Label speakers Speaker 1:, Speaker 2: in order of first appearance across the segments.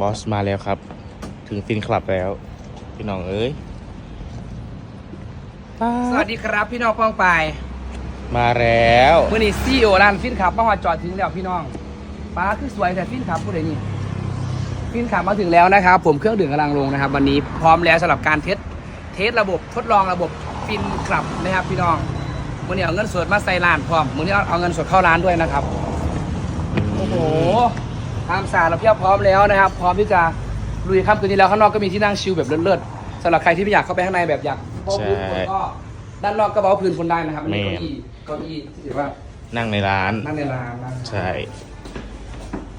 Speaker 1: บอสมาแล้วครับ ถึงฟินคลับแล้ว พี่น้องเอ้ย
Speaker 2: สวัสดีครับพี่น้องป้องปาย
Speaker 1: มาแล้ว
Speaker 2: มื่อนี้ซีโอร้านฟินขับมาหอดจอดถึงแล้วพี่น้องป้าคือสวยแต่ฟินขับผู้ใดนี่ฟินขับมาถึงแล้วนะครับ ผมเครื่องดื่มกำลังลงนะครับ วันนี้พร้อมแล้วสำหรับการเทสเทสระบบทดลองระบบฟินขับนะครับ พี่น้องมื่อนี้เอาเงินสดมาใส่ร้านพร้อมมื่อนี้เอาเงินสดเข้าร้านด้วยนะครับโอ้โห ทามสารเราเพียบพร้อมแล้วนะครับ พร้อมที่จะลุยค่ำคืนนี้แล้วข้างนอกก็มีที่นั่งชิลแบบเลิศๆสำหรับใครที่ไม่อยากเข้าไปข้างในแบบอยากเบาพื้นคนก็ด้านนอกก็เบาพื้นคนได้นะครับอันนี้เก้าอี้เก้าอี้ที่ถือว่า
Speaker 1: นั่งในร้าน
Speaker 2: นั่งในร้านนะ
Speaker 1: ใช่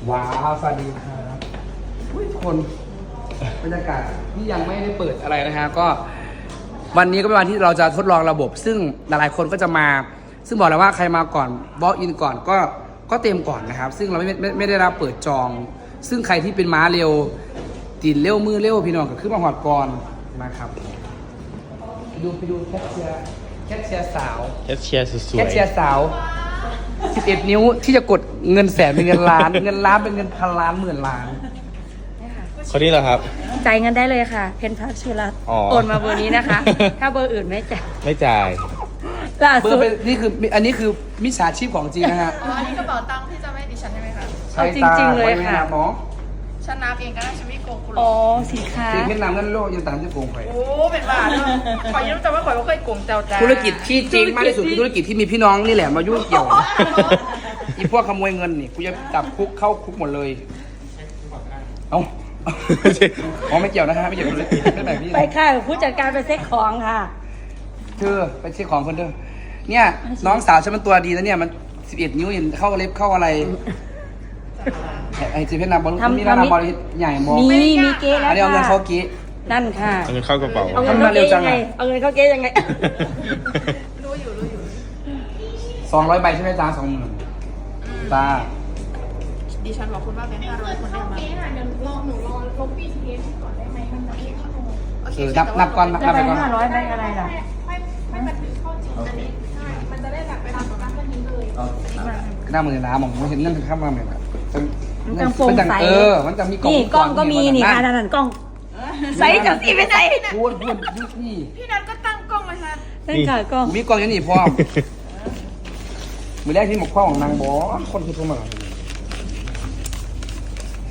Speaker 2: ว้าวสวัสดีครับอุ๊ยทุกคนบรรยากาศที่ยังไม่ได้เปิดอะไรนะฮะก็ วันนี้ก็เป็นวันที่เราจะทดลองระบบ ซึ่งหลายๆคนก็จะมา ซึ่งบอกแล้วว่าใครมาก่อนบล็อกอินก่อนก็ ก็เต็มก่อนนะครับ ซึ่งเราไม่ไม่ไม่ได้รับเปิดจอง ซึ่งใครที่เป็นม้าเร็วตีนเร็วมือเร็วพี่น้องก็ขึ้นมาหอดก่อนนะครับไปดูไปดูแคทเชียร์แคทเชียร์สาว
Speaker 1: แคชเชียร์สว
Speaker 2: แคช
Speaker 1: ย
Speaker 2: เชียร์สาว 11 นิ้วที่จะกดเงินแสนเป็นเงินล้าน เงินล้านเป็นเงินพันล้านหมื่นล้าน
Speaker 1: ๆคนนี้เหรอครับ
Speaker 3: จ่ายเงินได้เลยค่ะ เพนพัชชุรัตน์
Speaker 1: อ๋อ
Speaker 3: โอนมาเบอร์นี้นะคะ ถ้าเบอร์อื่นไม่จ่าย
Speaker 1: ไม่จ่าย
Speaker 3: ล่า
Speaker 2: เบอ
Speaker 3: สุ
Speaker 2: ร์
Speaker 3: ด
Speaker 2: เป็นนี่คืออันนี้คือมิจฉาชีพของจริงนะฮะ
Speaker 4: อ๋ออันนี้กระเป๋าตังค์ที่จะไม่ดิฉันใช่ไหมคะ
Speaker 3: เอาจริงๆเลยค่ะ
Speaker 2: หมอ
Speaker 4: ฉันนับเองก็ได้ฉันไม่โกงคุณหร
Speaker 3: อ๋อ
Speaker 4: อก
Speaker 3: สินค้า
Speaker 2: คือเพชรนำเงินโลกยังตามที่โกงไป
Speaker 4: โอ้ เป็นบาทด้วยขอยืมแต่ว่าขอยว่าเคยโกงเจ้าจ้า
Speaker 2: ธุรกิจที่จริงมากที่สุดคือธุรกิจที่มีพี่น้องนี่แหละมายุ่งเกี่ยวอีพวกขโมยเงินนี่กูจะจับคุกเข้าคุกหมดเลยเอ้าอ๋อไม่เกี่ยวนะฮะไม่เกี่ยวกับธุรกิจไม่แบบนี้
Speaker 3: ไปค่ะผู้จัดการไปเซ็ตของค่ะ
Speaker 2: เธ อไปเช็คของคนเธอเนี่ยน้องสาวฉันมันตัวดีนะเนี่ยมัน11นิ้วเห็นเข้าเล็บเข้าอะไรไอ้ไอ้จีเพชรนำบอล
Speaker 3: ทำ
Speaker 2: มีหน้า
Speaker 3: ทำมิ
Speaker 2: นำบอลใหญ่มอง
Speaker 3: มีมีเก๊แล้
Speaker 2: อั
Speaker 3: วน
Speaker 2: นี้เอาเงิน
Speaker 3: ค่ะ
Speaker 2: เขากี้
Speaker 3: นั่นค่ะ
Speaker 1: เอาเงินเข้ากระเป๋า
Speaker 3: เอาเงิน
Speaker 2: ทำมา
Speaker 3: เข้า
Speaker 2: เร็
Speaker 3: เก๊
Speaker 2: วจั
Speaker 3: ยังงไง
Speaker 2: อะ
Speaker 3: เอาเงินเข้าเก๊ยังไง
Speaker 4: รู้อยู่รู้อยู่
Speaker 2: สองร้อยใบใช่ไหมจ้าสองหมื่นจ้า
Speaker 4: ดิฉันบอกคุณว่าแบงค์ห้าร้อยคุณได้มาโอเค
Speaker 2: เออนับนับก่อนนับ
Speaker 3: จะ
Speaker 2: ไป
Speaker 3: ไป
Speaker 2: ก่อน
Speaker 3: ห้าร้อยไปอะไรล่ะ
Speaker 2: หน้ามือน้ำมองไม่เห็นเงินข้ามมาเหมือนกัน
Speaker 3: มันจังโปร่งใส
Speaker 2: เออ มันจะมีกล่อง
Speaker 3: นี่กล้องก็มีนี่
Speaker 2: ก่อ
Speaker 3: ค่ะนั่นนั่นกล้องใส่จังสีไปไหน
Speaker 2: พูดพูดพูดนี่
Speaker 4: พี่นัทก็ตั้งกล้องมาค่ะ
Speaker 3: นั่นค่ะกล้อง
Speaker 2: มีกล่องอยันนี่พร้อมมือแรกที่หมกข้าวของนางบอคนคือโทรมาหลัง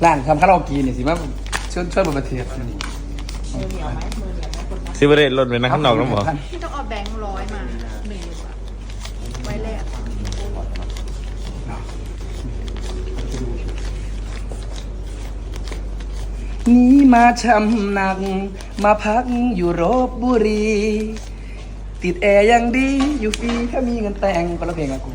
Speaker 2: ร้านทำคาราโอเกะเนี่ยสิว่าช่วยช่วยบนประเทศนี่
Speaker 1: ซิเบเรตลดไปนะข้างนอกน้องหมอ
Speaker 4: พี่ต้องเอาแบงค์ร้อยมาหนึ่งบาทไว้แลก
Speaker 2: นี่มาช้ำหนัก มาพักอยู่รบบุรี ติดแอร์ยังดีอยู่ฟรีถ้ามีเงินแต่งคนละเพลงกับกู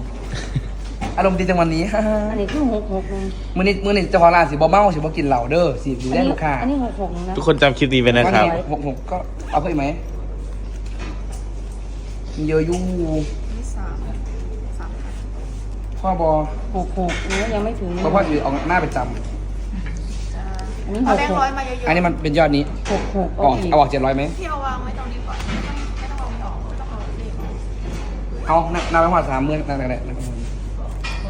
Speaker 2: อารมณ์ดีจังวันนี้ฮ่า
Speaker 3: อันนี้คือหกหกหนึ่ง
Speaker 2: มือนี้มือนี้เจ้าของร้านสิบ่เมาสิบ่กินเหล้าเด้อสิดูแลลูกค้า
Speaker 3: อันนี้หกหกนะ
Speaker 1: ทุกคนจำคลิปนี้ไปนะครับ
Speaker 2: ว่าไงหกหกก็เอาเพิ่มไหมมีเยอะอยู่
Speaker 4: นี่สามสามพัน
Speaker 2: พ่อบอ
Speaker 3: หกหกเนื้อยังไม่ถึง
Speaker 2: เพราะพ่ออยู่เอาหน้าไปจ
Speaker 4: จ้า
Speaker 3: อันนี้ห
Speaker 4: เอา
Speaker 3: ก
Speaker 4: แบง
Speaker 3: ห
Speaker 4: ค์
Speaker 3: ก
Speaker 4: ร้อยมาเยำอะ
Speaker 2: อันนี้มันเป็นยอดนี้
Speaker 3: หกหก
Speaker 2: กล่องเอาออกเจ็ดร้อยไหม
Speaker 4: ๆพี่เอาวางไว้ตรงนี้ก่อนไม่ต้องไม่ต้องเอาไม่ออกไม่ต้องเอาเลขออก
Speaker 2: เอาหน้าหน้าไปหัวสามเมื่อนั่นแหละ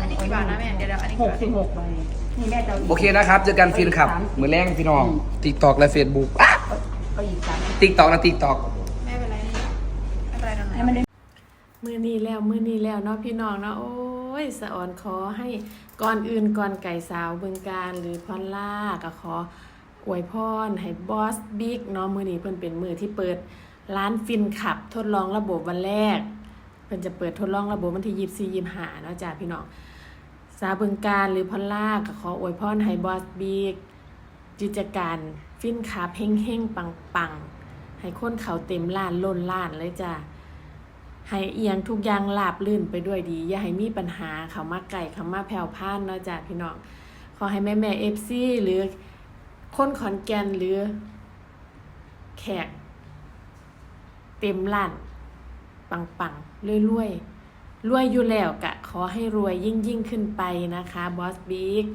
Speaker 4: อันนี้กี่บาทนะแม่เดี๋ยวเดี๋ยวอันนี้
Speaker 3: ห
Speaker 4: กี่
Speaker 3: ก
Speaker 4: บาท
Speaker 3: สิบหกใบนี่แม่จะาก
Speaker 2: โอเคนะครับ เจอกันฟินขับมือแรงพี่น้องติ๊กตอกและเฟซบุ๊ก
Speaker 3: เอาอีกสาม
Speaker 2: ติ๊กตอกและติ๊กตอก
Speaker 4: ไม่เป็นไรนี่ไม่เป็นไรตรงไหน
Speaker 3: ให้มันได้
Speaker 5: มือนี้แล้วมือนี้แล้วเนาะพี่น้องเนาะโอ้ ยสะออนขอให้ก่อนอื่นก่อนไก่สาวเบึงการหรือพรล่าก็ขออวยพรให้บอสบิ๊กเนาะมือนี้เพิ่นเป็นมือที่เปิดร้านฟินขับทดลองระบบวันแรก เพิ่นจะเปิดทดลองระบบวันที่ยี่สี่ยี่ห้าเนาะจ้าพี่น้องสาวเบึงการหรือพรล่าก็ขออวยพรให้บอสบิ๊กกิจการฟินขับเฮงเฮงปังปังให้คนเขาเต็มล้านล้นล้านเลยจ้า ให้เอียงทุกอย่างราบลื่นไปด้วยดี อย่าให้มีปัญหาเขามาไก่เขามาแผ่วพ่านเนาะจ้ะพี่น้อง ขอให้แม่แม่เอฟซีหรือคนขอนแก่นหรือ แขก เต็มล้าน ปังปังรวยรวยรวยอยู่แล้วกะ ขอให้รวยยิ่งยิ่งขึ้นไปนะคะบอสบิ๊ก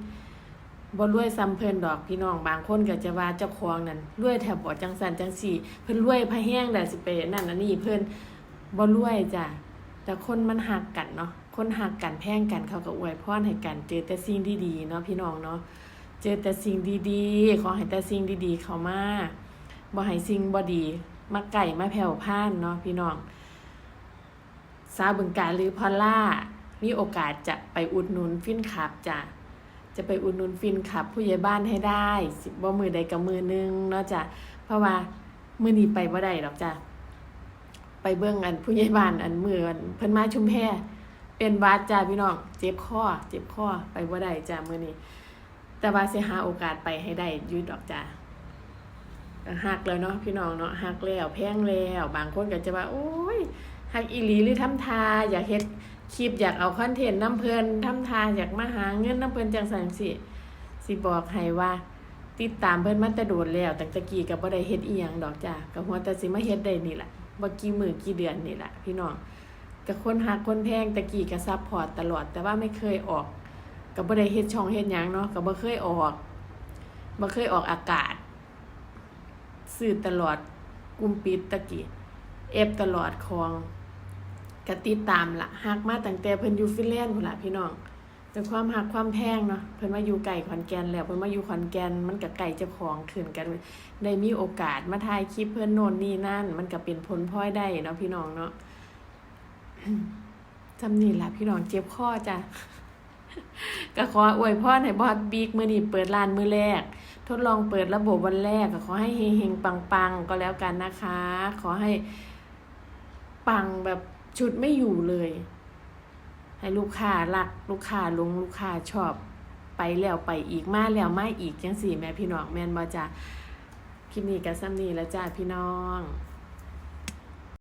Speaker 5: บ่รวยซ้ำเพิ่นดอกพี่น้องบางคนก็จะว่าเจ้าของนั่นรวยแถบบ่จังสันจังสี่ เพิ่นรวยพะแห้งแต่สิไปนั่นอันนี้เพิ่น บ่รวยจ้ะแต่คนมันหักกันเนาะคนหักกันแพ่งกันเขาก็อวยพรให้กันเจอแต่สิ่งที่ดีเนาะพี่น้องเนาะเจอแต่สิ่งดีๆ ขอให้แต่สิ่งดีๆ เขามาบ่ให้สิ่งบ่ดีมาไก่มาแผ่วพ่านเนาะพี่น้องสาบึงการหรือพอลล่ามีโอกาสจะไปอุดหนุนฟินขับจ้ะจะไปอุดหนุนฟินขับ ผู้ใหญ่บ้านให้ได้สิบ่มือใดกับมือหนึงเนาะจ้ะเพราะว่ามือนี้ไปบ่ได้ดอกจ้ะ ไปเบิ่งอันผู้ใหญ่บ้านอันเมือนเพิ่นมาชุมแพเป็นวัดจ้าพี่น้องเจ็บคอเจ็บคอไปบ่ได้จ้ามื้อนี้ แต่ว่าสิหาโอกาสไปให้ได้ยู่ดอกจ้าก็ฮักแล้วเนาะพี่น้องเนาะฮักแล้วแพงแล้ว บางคนก็จะว่า โอ้ยฮักอีหลีหรือทำทาอยากเฮ็ดคลิปอยากเอาคอนเทนต์น้ำเพลินทำทาอยากมาหาเงินน้ำเพลินจังซั่นสิสิบอกให้ว่า ติดตามเพิ่นมาแต่โดนแล้วแตั้งแต่กี้ก็บ่ได้เฮ็ดอีหยังดอกจ้าก็หัวแต่สิมาเฮ็ดได้นี่แหละ บ่กี่มือกี่เดือนนี่แหละพี่น้องก็คนฮักคนแพงตะกี้ก็ซัพพอร์ตตลอด แต่ว่าไม่เคยออกก็บ่ได้เฮ็ดช่องเฮ็ดหยังเนาะก็บ่เคยออกบ่เคยออกอากาศซื้อตลอดกุมปิดตะกี้เอฟตลอดของก็ติดตามละฮักมาตั้งแต่เพิ่นอยู่ฟินแลนด์พุ่นล่ะพี่น้อง เป็นความหักความแพงเนาะเพิ่นมาอยู่ไก่ขอนแก่นแล้วเพิ่นมาอยู่ขอนแก่นมันก็ไก่เจ้าของขึ้นกันได้มีโอกาสมาถ่ายคลิปเพิ่นโน่นนี่นั่น มันก็เป็นผลพลอยได้เนาะพี่น้องเนาะจำนี่ละพี่น้องเจ็บคอจ้ะก็ขออวยพรให้บอสบิ๊กมือนีเปิดร้านมือแรก ทดลองเปิดระบบวันแรกก็ขอให้เฮงๆปังๆ ก็แล้วกันนะคะ ขอให้ปังแบบชุดไม่อยู่เลย ให้ลูกค้ารักลูกค้าลงลูกค้าชอบไปแล้วไปอีกมาแล้วมาอีกจังสี่แม่พี่น้องแม่นบ่จ้ะคลิปนี้ก็ซ้ำนี้แล้วจ้าพี่น้อง